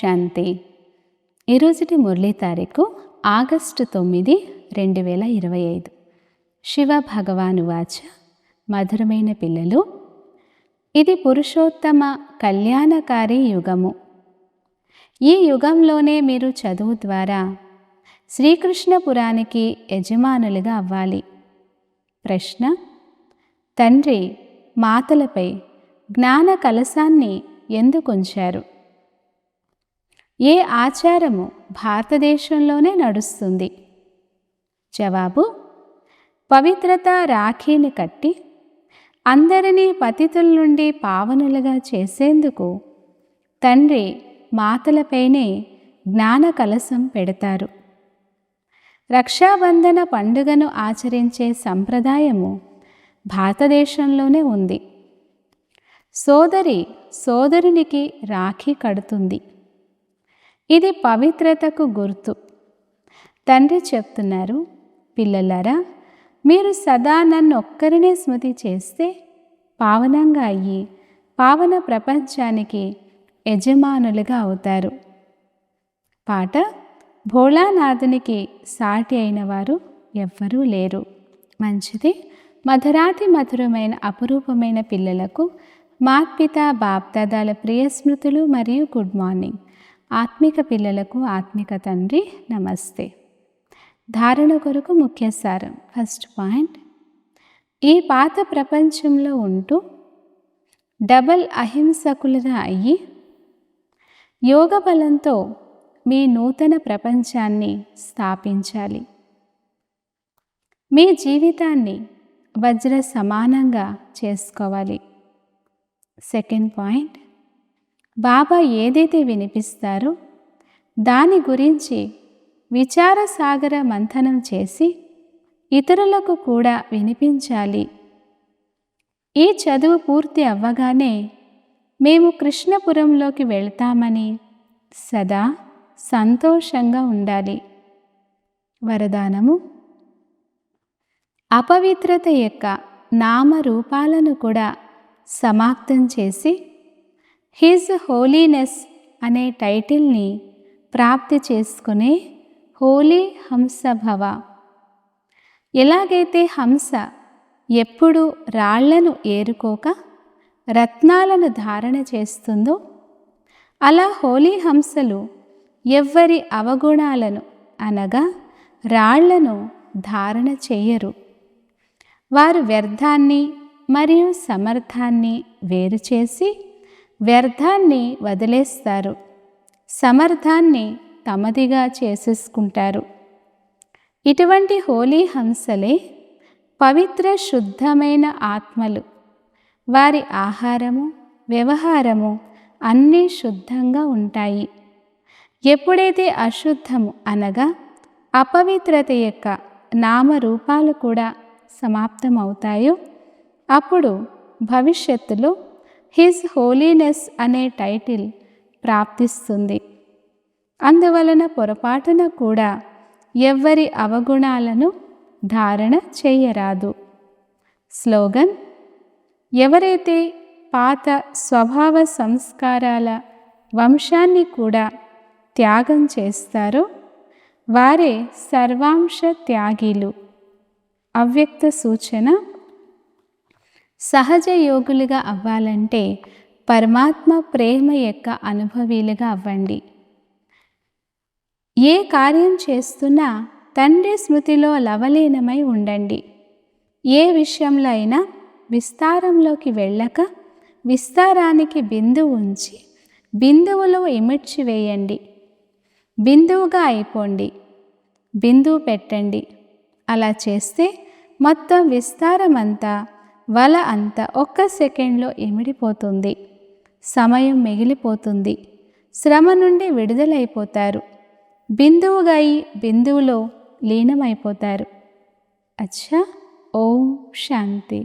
శాంతి. ఈరోజుటి మురళీ తారీఖు ఆగస్టు తొమ్మిది రెండు వేల ఇరవై ఐదు. శివ భగవాను వాచ మధురమైన పిల్లలు. ఇది పురుషోత్తమ కళ్యాణకారి యుగము. ఈ యుగంలోనే మీరు చదువు ద్వారా శ్రీకృష్ణపురానికి యజమానులుగా అవ్వాలి. ప్రశ్న తండ్రి మాతలపై జ్ఞాన కలశాన్ని ఎందుకు ఉంచారు ఏ ఆచారము భారతదేశంలోనే నడుస్తుంది? జవాబు పవిత్రత రాఖీని కట్టి అందరినీ పతితుల నుండి పావనులుగా చేసేందుకు తండ్రి మాతలపైనే జ్ఞాన కలశం పెడతారు. రక్షాబంధన పండుగను ఆచరించే సంప్రదాయము భారతదేశంలోనే ఉంది. సోదరి సోదరునికి రాఖీ కడుతుంది. ఇది పవిత్రతకు గుర్తు. తండ్రి చెప్తున్నారు పిల్లలారా మీరు సదా నన్ను ఒక్కరినే స్మృతి చేస్తే పావనంగా అయ్యి పావన ప్రపంచానికి యజమానులుగా అవుతారు. పాట భోళానాథునికి సాటి అయిన వారు ఎవ్వరూ లేరు. మంచిది మధురాతి మధురమైన అపురూపమైన పిల్లలకు మాత్పిత బాప్దాదాల ప్రియ స్మృతులు మరియు గుడ్ మార్నింగ్. ఆత్మిక పిల్లలకు ఆత్మిక తండ్రి నమస్తే. ధారణ కొరకు ముఖ్య సారం ఫస్ట్ పాయింట్. ఈ పాత ప్రపంచంలో ఉంటూ డబల్ అహింసకులుగా అయ్యి యోగ బలంతో మీ నూతన ప్రపంచాన్ని స్థాపించాలి. మీ జీవితాన్ని వజ్ర సమానంగా చేసుకోవాలి. Second point. బాబా ఏదైతే వినిపిస్తారో దాని గురించి విచారసాగర మంథనం చేసి ఇతరులకు కూడా వినిపించాలి. ఈ చదువు పూర్తి అవ్వగానే మేము కృష్ణపురంలోకి వెళ్తామని సదా సంతోషంగా ఉండాలి. వరదానము. అపవిత్రత యొక్క నామరూపాలను కూడా సమాప్తం చేసి హిజ్ హోలీనెస్ అనే టైటిల్ని ప్రాప్తి చేసుకునే హోలీ హంస భవ ఎలాగైతే హంస ఎప్పుడు రాళ్ళను ఏరుకోక రత్నాలను ధారణ చేస్తుందో అలా హోలీ హంసలు ఎవ్వరి అవగుణాలను అనగా రాళ్ళను ధారణ చేయరు. వారు వ్యర్థాన్ని మరియు సమర్థాన్ని వేరు చేసి వ్యర్థాన్ని వదిలేస్తారు. సమర్థాన్ని తమదిగా చేసేసుకుంటారు. ఇటువంటి హోలీ హంసలే పవిత్ర శుద్ధమైన ఆత్మలు. వారి ఆహారము వ్యవహారము అన్నీ శుద్ధంగా ఉంటాయి. ఎప్పుడైతే అశుద్ధము అనగా అపవిత్రత యొక్క నామరూపాలు కూడా సమాప్తమవుతాయో అప్పుడు భవిష్యత్తులో హిజ్ హోలీనెస్ అనే టైటిల్ ప్రాప్తిస్తుంది. అందువలన పొరపాటున కూడా ఎవ్వరి అవగుణాలను ధారణ చేయరాదు. స్లోగన్ ఎవరైతే పాత స్వభావ సంస్కారాల వంశాన్ని కూడా త్యాగం చేస్తారో వారే సర్వాంశ త్యాగీలు. అవ్యక్త సూచన సహజ యోగులుగా అవ్వాలంటే పరమాత్మ ప్రేమ యొక్క అనుభవీలుగా అవ్వండి. ఏ కార్యం చేస్తున్నా తండ్రి స్మృతిలో లవలీనమై ఉండండి. ఏ విషయంలో అయినా విస్తారంలోకి వెళ్ళక విస్తారానికి బిందువు ఉంచి బిందువులో ఇమిడ్చి వేయండి. బిందువుగా అయిపోండి. బిందువు పెట్టండి. అలా చేస్తే మొత్తం విస్తారమంతా వల అంతా ఒక్క సెకండ్లో ఇమిడిపోతుంది సమయం మిగిలిపోతుంది. శ్రమ నుండి విడుదలైపోతారు. బిందువుగా అయి బిందువులో లీనమైపోతారు. అచ్చా! ఓం శాంతి.